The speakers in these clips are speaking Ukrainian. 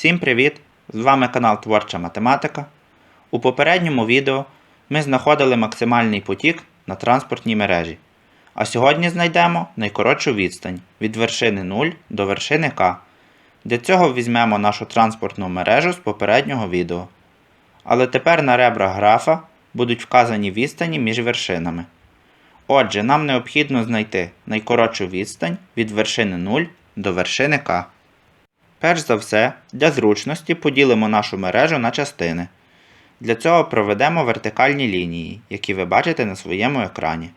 Всім привіт! З вами канал Творча Математика. У попередньому відео ми знаходили максимальний потік на транспортній мережі. А сьогодні знайдемо найкоротшу відстань від вершини 0 до вершини К. Для цього візьмемо нашу транспортну мережу з попереднього відео. Але тепер на ребрах графа будуть вказані відстані між вершинами. Отже, нам необхідно знайти найкоротшу відстань від вершини 0 до вершини К. Перш за все, для зручності поділимо нашу мережу на частини. Для цього проведемо вертикальні лінії, які ви бачите на своєму екрані.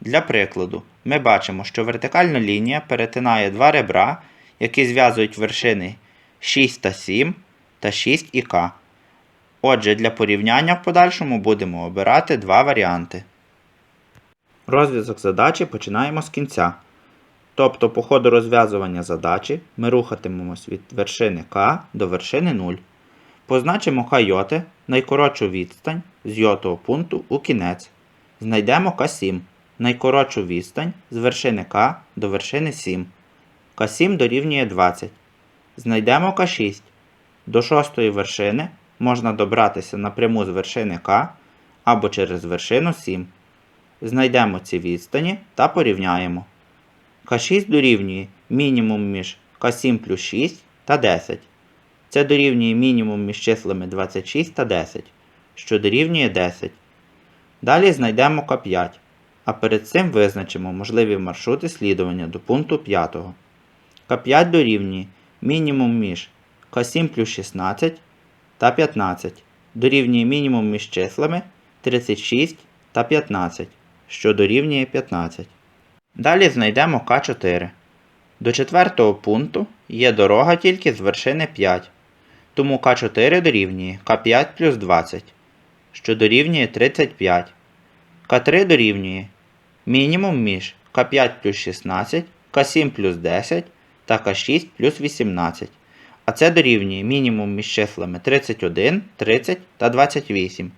Для прикладу, ми бачимо, що вертикальна лінія перетинає два ребра, які зв'язують вершини 6 та 7 та 6 і К. Отже, для порівняння в подальшому будемо обирати два варіанти. Розв'язок задачі починаємо з кінця. Тобто по ходу розв'язування задачі ми рухатимемось від вершини К до вершини 0. Позначимо К йоти найкоротшу відстань з йотого пункту у кінець. Знайдемо К7 найкоротшу відстань з вершини К до вершини 7. К7 дорівнює 20. Знайдемо К6. До шостої вершини можна добратися напряму з вершини К або через вершину 7. Знайдемо ці відстані та порівняємо. К6 дорівнює мінімум між К7 плюс 6 та 10. Це дорівнює мінімум між числами 26 та 10, що дорівнює 10. Далі знайдемо К5, а перед цим визначимо можливі маршрути слідування до пункту 5. К5 дорівнює мінімум між К7 плюс 16 та 15, дорівнює мінімум між числами 36 та 15, що дорівнює 15. Далі знайдемо К4. До четвертого пункту є дорога тільки з вершини 5, тому К4 дорівнює К5 плюс 20, що дорівнює 35. К3 дорівнює мінімум між К5 плюс 16, К7 плюс 10 та К6 плюс 18. А це дорівнює мінімум між числами 31, 30 та 28,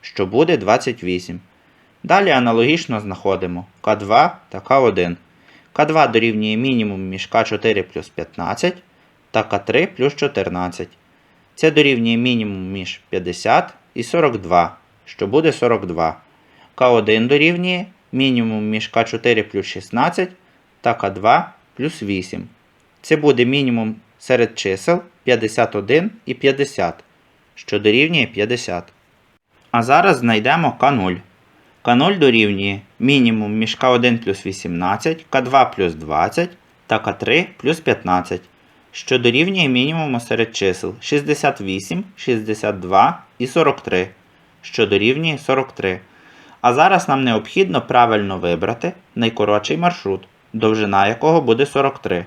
що буде 28. Далі аналогічно знаходимо К2 та К1. К2 дорівнює мінімум між К4 плюс 15 та К3 плюс 14. Це дорівнює мінімум між 50 і 42, що буде 42. К1 дорівнює мінімум між К4 плюс 16 та К2 плюс 8. Це буде мінімум серед чисел 51 і 50, що дорівнює 50. А зараз знайдемо К0. К0 дорівнює мінімум між К1 плюс 18, К2 плюс 20 та К3 плюс 15, що дорівнює мінімуму серед чисел 68, 62 і 43, що дорівнює 43. А зараз нам необхідно правильно вибрати найкоротший маршрут, довжина якого буде 43.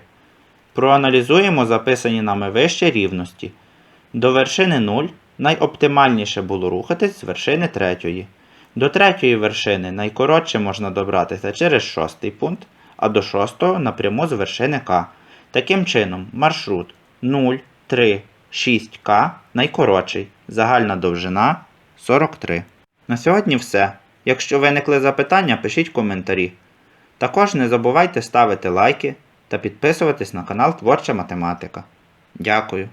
Проаналізуємо записані нами вище рівності. До вершини 0 найоптимальніше було рухатись з вершини 3. До третьої вершини найкоротше можна добратися через шостий пункт, а до шостого напряму з вершини К. Таким чином, маршрут 0, 3, 6К найкоротший. Загальна довжина 43. На сьогодні все. Якщо виникли запитання, пишіть коментарі. Також не забувайте ставити лайки та підписуватись на канал Творча Математика. Дякую.